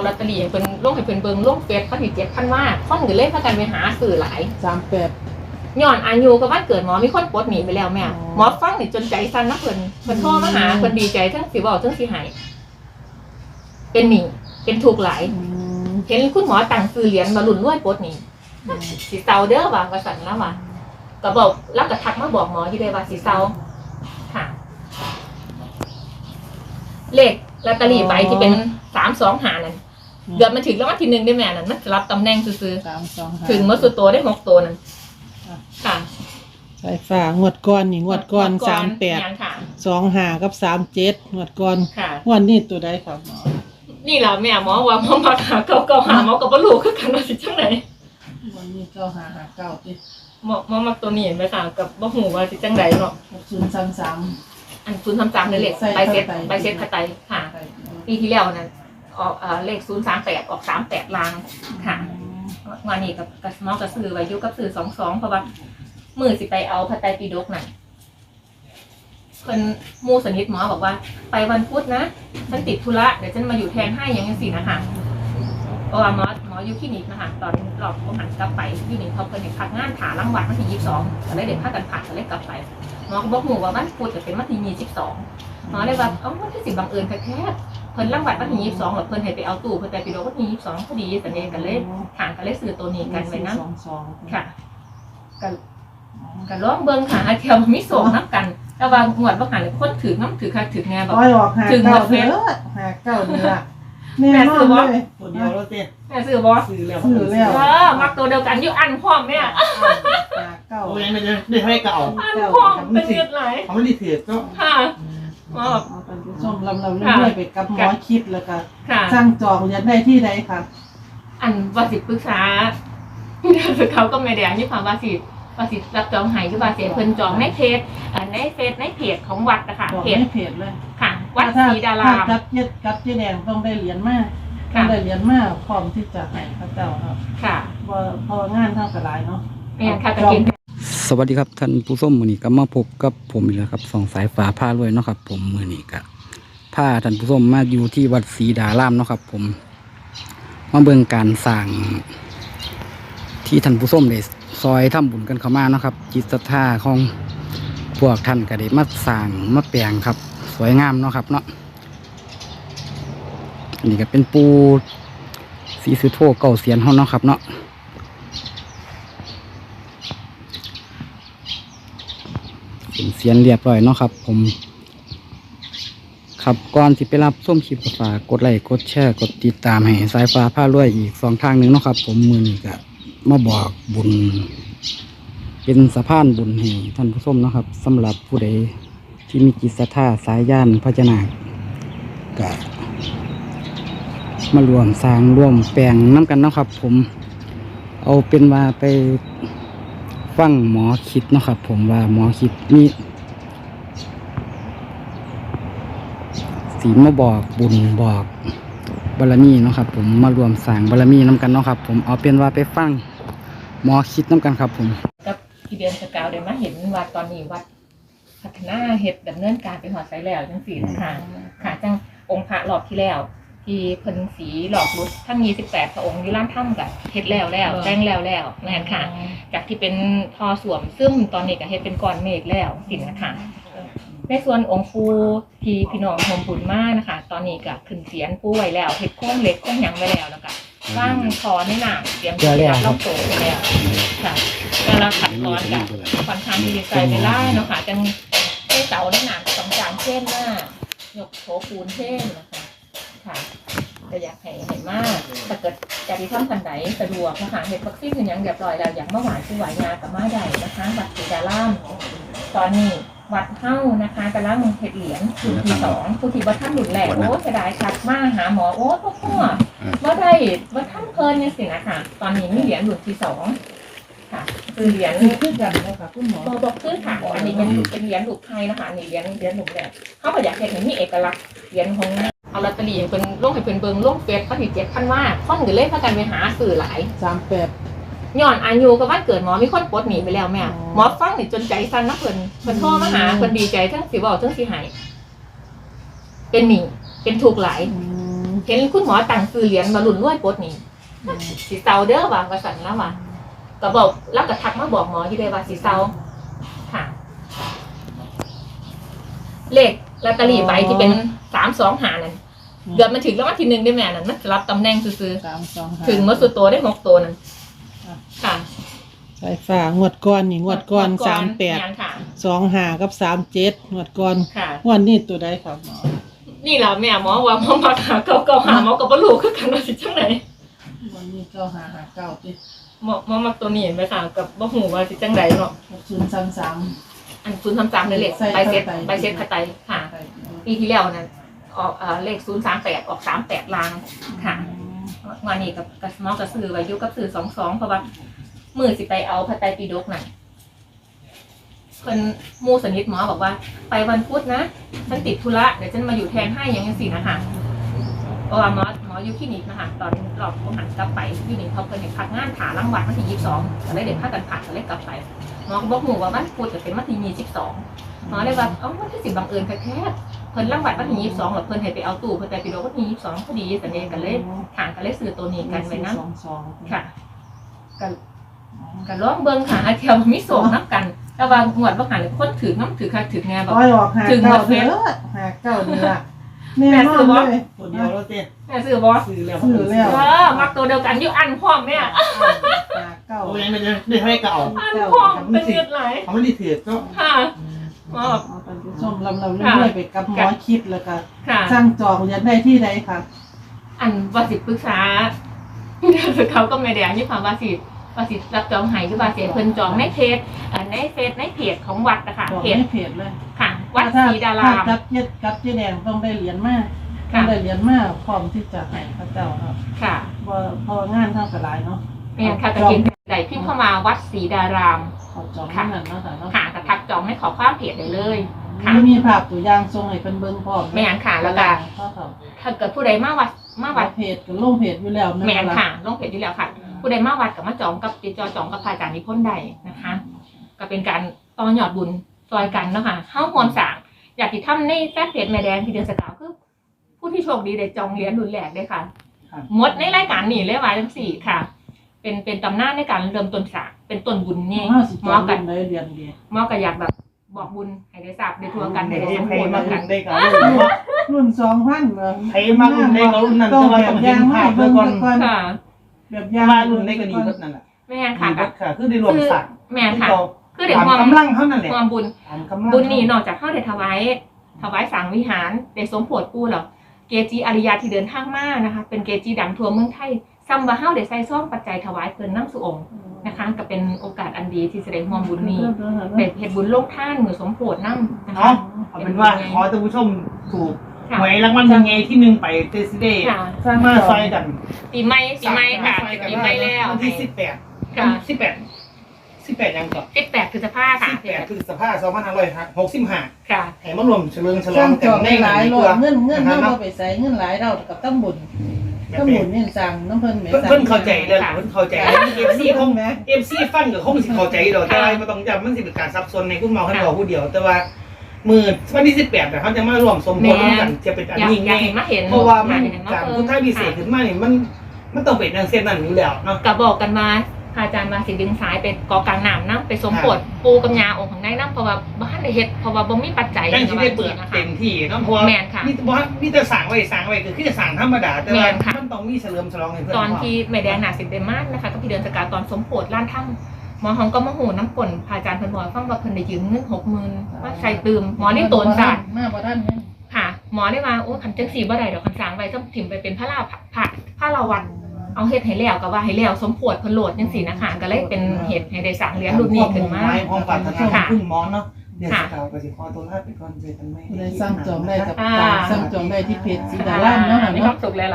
เอาลอตเตอรี่ให้เพิ่นลงให้เพิ่นเบิ่งลงเฟซเขาสิเจ็ดพันว่าคนก็เลยพากันไปหาซื้อหลายสามแปดย้อนอายุกับวันเกิดหมอมีคนปลดหนีไปแล้วแม่อ๋อหมอฟังนี่จนใจสั่นนะเพิ่นเพิ่นโทรมาหาอืมเพิ่นดีใจทั้งสิเว้าทั้งสิใหายเป็นหนี้เป็นทุกข์หลายอืมเห็นคุณหมอตั้งซื้อเหรียญมาลุ่นรวยปลดหนี้สิเซาเด้อว่าว่าสั่นแล้วว่าก็บอกแล้วก็ทักมาบอกหมออยู่เลยว่าสิเซาค่ะเลขลอตเตอรี่ใบที่เป็นสามสองหานั่น เดือนมันถึงแล้ววันที่หนึ่งได้แม่นั่นมันสลับตำแหน่งซื้อสามสองห้าๆถึงเมื่อสุดตัวได้หกตัวนั่นอะค่ะสายฟ้างวดก่อนนี่งวดก่อนสามแปดยังค่ะ สองห้ากับสามเจ็ดงวดก่อนค่ะ งวันนี้ตัวใดครับหมอนี่แหละแม่หมอว่าหมอมาหาเก่าเก่าหาหมอกับบลูคือกันว่าสิจังไหนวันนี้เก้าห้าห้าเก้าติหมอหมอมักตัวนี้เห็นไหมค่ะกับบ่หูว่าสิจังไหนเนาะหกศูนย์สามสามอันศูนย์สามสามเลยเลขใส่ใบเซ็ตเข้าไปใบเซ็ตคาไตค่ะ ปีที่แล้วนั้น ออกเอ่อเลขศูนย์สามแปดออกสามแปดลางค่ะวันนี้กับกับหมอกับซื้อไว้อยุกับซื้อสองสองเพราะว่ามือสิไปเอาพระไตรปิฎกนั่นเพิ่นหมูสนิทหมอบอกว่า ไปวันพุธนะฉันติดธุระเดี๋ยวฉันมาอยู่แทนให้อยังยังสี่นะคะเพราะว่าหมอหมออยู่คลินิกนะคะตอนรอบผมหันกลับไปอยู่นี่เขาเพิ่นเห็นพักงานผ่าลังวัดวันที่ยี่สิบสองก็เลยเด็กพากันผ่าก็เลยกลับไปหมอก็บอกหมูว่าวันพุธจะเป็นวันที่ยี่สิบสองหมอเลยว่าเอ้าวันที่สิบบังเอิญแท้ๆ เพิ่นลังวัดวันที่ยี่สิบสองหรอเพิ่นให้ไปเอาตู้เพิ่นไปไปดูวันที่ยี่สิบสองพอดีสันเองกันเลยห่างกันเลยซื้อตัวนี้กันไว้นะสองสองค่ะกันกันร้องเบิ่งค่ะอาเทียวมีโศกนับกันแต่ว่างวดว่าหันเลยคนถือน้ำถือค่ะถือแง่แบบร้อยออกห้าถึงเก้าหมดเฟเด้ซอห้าเก้านี่ล่ะแน่นอนเลยตัวเดียวแล้วเต้แม่ซื้อบอสซื้อแล้วซื้อแล้วเออมักตัวเดียวกันอยู่อันพร้อมเนี่ยห้าเก้าโอ้ยไม่ได้ไม่ให้เก่าอันพร้อมเป็นเงือดไหลเขาไม่ได้ถือก็ค่ะหม อบอกเอาไปชมลำลำเรื่อยๆไปกับหมอคิดแล้วก็ค่ะ สร้างจองเรียนได้ที่ใดค่ะ อันวาสิปรึกษาเขาก็ไม่แดงที่ความวาสิวาสิรับจองใหายที่วาสิเพิ่นจองในเพจเอ่อในเฟซในเพจของวัดนะคะจองเพจไม่เพจเลยค่ะ วัดถ้ศรีดาราม ถ้กับเจ็ดกับเจ๊แดงต้องได้เหรียญมากต้อค่ะ งได้เหรียญมากพร้อมที่จะให้พระเจ้าครับค่ะเพราะเพองานเท่ากับหลายเนาะเนี่ยค่ะกระกิน สวัสดีครับท่านผู้ชมมือนี้ก็มาพบกับผมอีกแล้วครับสองสายฟ้าผ้ารวยเนาะครับ ผมมือนี้ก็ผ้าท่านผู้ชมมาอยู่ที่วัดศรีดารามเนาะครับ ผมมาเบิ่งการสร้างที่ท่านผู้ชมได้ซอยทำบุญกันเข้ามาเนาะครับ จิตศรัทธาของพวกท่านก็ได้มาสร้างมาแปลงครับ สวยงามเนาะครับ เนาะนนี้ก็เป็นปูสีสุโธเก่าเสียนเฮาเนาะครับ เนาะ เป็นเสียนเรียบร้อยเนาะครับผมครับก่อนที่ไปรับส้มคลิปฝากกดไลค์กดแชร์กดติดตามให้สายฟ้าผ้ารวยอีกสองทางหนึ่งเนาะครับ ผมมือนี้ก็มาบอกบุญ เป็นสะพานบุญให้ท่านผู้ชมเนาะครับสำหรับผู้ใดที่มีจิตศรัทธาสายย่านพระเจนาก็มารวมสร้างร่วมแปลงน้ำกันเนาะครับ ผมเอาเป็นว่าไปฟังหมอคิดเนาะครับ ผมว่าหมอคิดมี สีมาบอกบุญบอกบารมีเนาะครับ ผมมารวมสร้างบารมีน้กันเนาะครับ ผมเอาเป็นว่าไปฟังหมอคิดน้กันครับ ผมกับที่เดือนสกาวเดี๋ยวมาเห็นวัดตอนนี้วัดพัฒนาเฮ็ดดำเนินการไปหอดไซแล้วจังสี่นะคะค่ะจังองค์พระรอบที่แล้ว ที่เพิ่นสีหลอกรุดทั้งมีสิบแปดพระองค์อยุร้านถ้ำกับเฮ็ดแล้วแล้วแต่งแล้วแล้วนั่นค่ะ จากที่เป็นทอสวมซึ่งตอนนี้ก็เฮ็ดเป็นก้อนเมฆแล้วสินะคะ ในส่วนองค์ปูที่พี่น้องโฮมบุญมากนะคะ ตอนนี้ก็ขึ้นเสียนปูไว้แล้วเฮ็ดโค้งเล็กโค้งหยังไว้แล้วแล้วก็ว่างคอในหนังเตรียมที่จะรับล่องโตไปแล้วค่ะก็เราขัดตอนกับค่อนข้างที่จะใส่เวลาเนาะค่ะจังให้เสาในหนังต้องจางเช่นหน้ายกโถปูนเช่นนะคะค่ะก็อยากให้เห็นมากถ้าเกิดจะที่ทำทันใดสะดวกนะคะเห็ดวัคซีนคือหยังเรียบร้อยแล้วอย่างเมื่อวานคือหวายยากับมาใดนะคะวัดศรีดาล่ามตอนนี้ วัดเฮ้านะคะกำลังเห็ดเหรียญรุ่นที่สองผู้ที่บัท่านหลุดแหลกโอ้เสียดายคัดมาหาหมอโอ้พ่อพ่อว่าได้ว่าท่านเพลินเนี่ยสินะคะตอนนี้มีเหรียญรุ่นที่สองค่ะคือเหรียญคือคือกันนะคะคุณหมอตัวตัวขึ้นค่ะอันนี้เป็นเป็นเหรียญลูกไทยนะคะอันนี้เหรียญเหรียญหนุ่มแดงเขาก็อยากเห็นมีเอกลักษณ์เหรียญของเอาลอตเตอรี่ให้เพิ่นลงให้เพิ่นเบิ่งลงเฟซเขาสิเจ็ดพันว่าคนก็เลยพากันไปหาซื้อหลายสามแปด ย้อนอายุกับวันเกิดหมอมีคนปลดหนีไปแล้วแม่อ๋อหมอฟังนี่จนใจสั่นนะเพิ่นเพิ่นโทรมาหาเพิ่นดีใจทั้งสิเว้าทั้งสิใหายเป็นหนี้เป็นทุกข์หลายอืมเห็นคุณหมอต่างซื้อเหรียญมาหลุนรวยปลดหนี่สีเซาเด้อว่าว่าสั่นแล้วว่าก็บอกแล้วก็ทักมาบอกหมออยู่เลยว่าสีเซาค่ะเลขลอตเตอรี่ใบที่เป็นสามสองหานั่นเกือบมาถึงแล้ววันที่หนึ่งได้แม่นั่นมันรับตำแหน่งซื้อสามสองห้าๆถึงเมื่อสุดตัวได้หกตัวนั่น ค่ะสายฟ้างวดก้อนนี่งวดก้อนสามแปดงานค่ะ สองห้ากับสามเจ็ดงวดก้อนค่ะ งวันนี้ตัวใดครับหมอนี่แหละแม่หมอว่าหมอมาหาเก่าเก่าหาหมอกับบลูคือกันว่าสิจังไหนวันนี้เก้าห้าห้าเก้าติดหมอหมอมักตัวนี้เห็นไหมค่ะกับบ่หูว่าสิจังไหนเนาะศูนย์สามสาม อันศูนย์สามสามในเลขใส่ใบเซ็ตเข้าไปใบเซ็ตคาไตค่ะปีที่แล้วนั้นออกเอ่อเลขศูนย์สามแปดออกสามแปดลางค่ะ งานนี้กับกับหมอกับสื่อไว้อยุกับสื่อสองสองเพราะว่ามือสิไปเอาพระไตรปิฎกน่ะเพิ่นหมูสนิทหมอบอกว่า ไปวันพุธนะฉันติดธุระเดี๋ยวฉันมาอยู่แทนให้อยังยังสี่นะคะเพราะว่าหมอหมออยู่คลินิกนะคะตอนรอบผมหันกลับไปคลินิกเขาเพิ่นเห็นพักงานถาลังวัดวันที่ยี่สิบสองก็เลยเด็กพากันผ่านก็เลยกลับไป หมอก็บอกหมูว่าวันพุธจะเป็นวันที่ยี่สิบสองหมอเลยว่าเอ้าวันที่สิบบังเอิญแท้ๆเพิ่นลังวัดวันที่ยี่สิบสองหรอเพิ่นให้ไปเอาตู้เพิ่นไปไปดูวันที่ยี่สิบสองพอดีสัญญากันเลยถางกันเลยซื้อตัวนี้กันไว้นะสองสองค่ะกันกันร้องเบิ่งค่ะอาเทียวมีโศกน้ำกันแต่ว่างวดว่าหันคนถือน้ำถือค่ะถือไงบอกร้อยออกห้าถึงเก้าหมดเฟเด้ซอห้าเก้านี่ละแน่นอนเลยตัวเดียวแล้วเต้แม่ซื้อบอสซื้อแล้วซื้อแล้วเออมักตัวเดียวกันอยู่อันพร้อมเนี่ยห้า เก้า โอ้ยมันยังได้ให้ก็เอาอันพร้อมเป็นเงือดไหลเขาไม่ได้ถือก็ค่ะหมอบอกเอาท่านผู้ชมลำเราเรื่อยๆไปกับหมอคิดแล้วก็ค่ะ สร้างจองเรียนได้ที่ใดครับอันวาสิปรึกษาเขาก็ไม่ได้อันนี้ค่ะวาสิวาสิรับจองใหายหรือวาสิเพิ่นจองในเพจอ่าในเฟซในเพจของวัดนะคะจองเพจไม่เพจเลยค่ะ วัดถ้าศรีดาราม ถ้กับเจ็ดกับเจ๊แดงต้องได้เหรียญมากต้อค่ะงได้เหรียญมากพร้อมที่จะให้พระเจ้าครับค่ะเพราะเพองานเท่ากับหลายเนาะ เนี่ยค่ะกระ เทียมใดพิมพ์เข้ามาวัดศรีดารามเขาจองนั่นน่ะเนาะค่ะเนาะค่ะกระทักจองให้ขอความเพจได้เลย ค่ะมีมีภาพตัวอย่างทรงให้เป็นเบิ่งพร้อมแม่นค่ะแล้วก็เขาเขาถ้าเกิดผู้ใดมาวัดมาวัวัดดเพจก็ลงเพจอยู่แล้วนะแมนค่ะลงเพจอยู่แล้วค่ะ ผู้ใดมาวัดกับมาจองกับติดจอจองกับพระอาจารย์นิพนธ์ใดนะคะ ก็เป็นการต่อยอดบุญซอยกันเนาะค่ะเฮ้าหวมสร้างอยากติดถ้ำในแฟนเพจแม่แดงที่เดือนสกาวคือผู้ที่โชคดีได้จองเหรียญรุ่นแรกเลยค่ะ หมดในรายการนี่เลยว่าจังสี่ค่ะ เป็นเป็นตำนานในการเริ่มต้นสร้างเป็นต้นบุญนี่ห้าสิบหมจอองกักันนได้เรียนดีหมอก็อยากแบบบอกบุญให้ได้ทราบได้ทั่วกันให้ได้สมให้บูรณ์มากันได้ก็เอารุ่นสองพันเหรอให้มารุ่นได้ก็รุ่นนั้นต้องแต่ว่าแบต้อบงเห็ยานงภามาพเบิ่เพื่องก่อนก่อนค่ะ แบบยาแต่งว่ารุ่นได้ก็ดีก็นั่นแหละแม่นดีค่ะก็ค่ะ คือได้รวมสักแม่นค่ะเราคือเด็กตามความกำลังเท่านั้นแหละความบุญตามกำลังบุญนี่นอกจากเข้าได้ถวายถวายสังวิหารได้สมโพธิปู่หรอเกจิอริยาที่เดินทางมานะคะ เป็นเกจิดังทั่วเมืองไทย ซ้ำว่าเฮาได้ใส่ซ่องปัจจัยถวายเพิ่นน้ำสุองค์นะคะก็เป็นโอกาสอันดีที่แสดงความบุญนี้เป็นเฮ็ดบุญโลกท่านมือสมโพธินำนะคะ เนาะเอาเป็นว่าขอท่านผู้ชมถูกค่ะ หวยรางวัลยังไงที่หนึ่งไปเตสเดย์ค่ะสร้างมาจซอองยกันปีใหม่ปีใหม่ค่ะปีใหม่แล้ววันที่สิบแปดค่ะสิบแปดสิบแปดยังก่อน18พฤษภาค่ะสิบแปดคือสภาพสองพันห้าร้อยหกสิบห้าค่ะ แห่มารวมเฉลิมฉลสอร้างงกัจอนงในได้หงาลานยนี้โลตัวดเงินเงินนะเฮาครับบ่ไปใส่เงินหลายเรากับตั้งบุญ แบบตั้งเป็บุนญนี่สั่งน้ำเพิ่นแม่เพิ่นสั่งเพิ่นเข้าใจเลยล่ะเพิ่นเข้าใจเอฟซีคงแม่เอฟซีฟังกับคงสิเข้าใจดอกแต่ว่าไม่ต้องจำมันสิเป็นการซับซ้อนในคุณหมอเขาบอกผู้เดียว แต่ว่ามือวันที่สิบแปดเนี่ยเขาจะมารวมสมบูรณ์กันจะเป็นอันอยากยิ่งอใหยากญ่เห็นมาเห็นเพราะว่ามันอยกเห็มาการเพิ่พุทธพิเศษขึ้นมาเนี่ยมันมันต้องเป็นทางเส้นนั้นอยู่แล้วเนาะก็บอกกันมา พระอาจารย์มาสิดึงสายไปกอกลางน้ำน้ำไปสมโพธิปูกับยาองค์ข้างในน้ำเพราะว่าบ้านได้เฮ็ดเพราะว่าบ่มีปัจจัยยังที่ได้เปิดนะคะเต็มที่เนาะเพราะว่าแม่นค่ะนี่บ่นี่จะสั่งไว้สั่งไว้คือคือจะสั่งธรรมดาแต่ว่าแม่นค่ะมันต้องมีเฉลิมฉลองให้เพื่อนตอนที่แม่แดงหนาสิเดมานนะคะก็พี่เดือนสกาวตอนสมโพธิล้านถ้ำหมอหองก็มาหูน้ำป่นพระอาจารย์เพิ่นบอกให้ฟังว่าเพิ่นได้ยืมเงินหกหมื่นว่าใส่ตืมหมอนี่โตนศาสตร์มาบ่ทันแม่ค่ะ หมอได้มาโอ้คันจังสีบ่ได้ดอกคันสร้างไว้ต้องถิ่มไปเป็นพระลาภพระพระลาวัน เอาเฮ็ดให้แล้วก็ว่าให้แล้วสมโพธิเพิ่นโหลดจังซี่นะคะก็เลยเป็นเหตุให้ได้สร้างเหรียญรุ่นนี้ขึ้นมาไม้ความปรารถนาของค่ะคุณหมอเนาะเดี๋ยวค่ะสกาวกับสิขอตัวลาไปก่อนเจอกันใหม่ได้สร้างจองได้กับอ่าสร้างจองได้ที่เพจสีดารามเนาะค่ะมีคเนาะวามสุขหลายๆ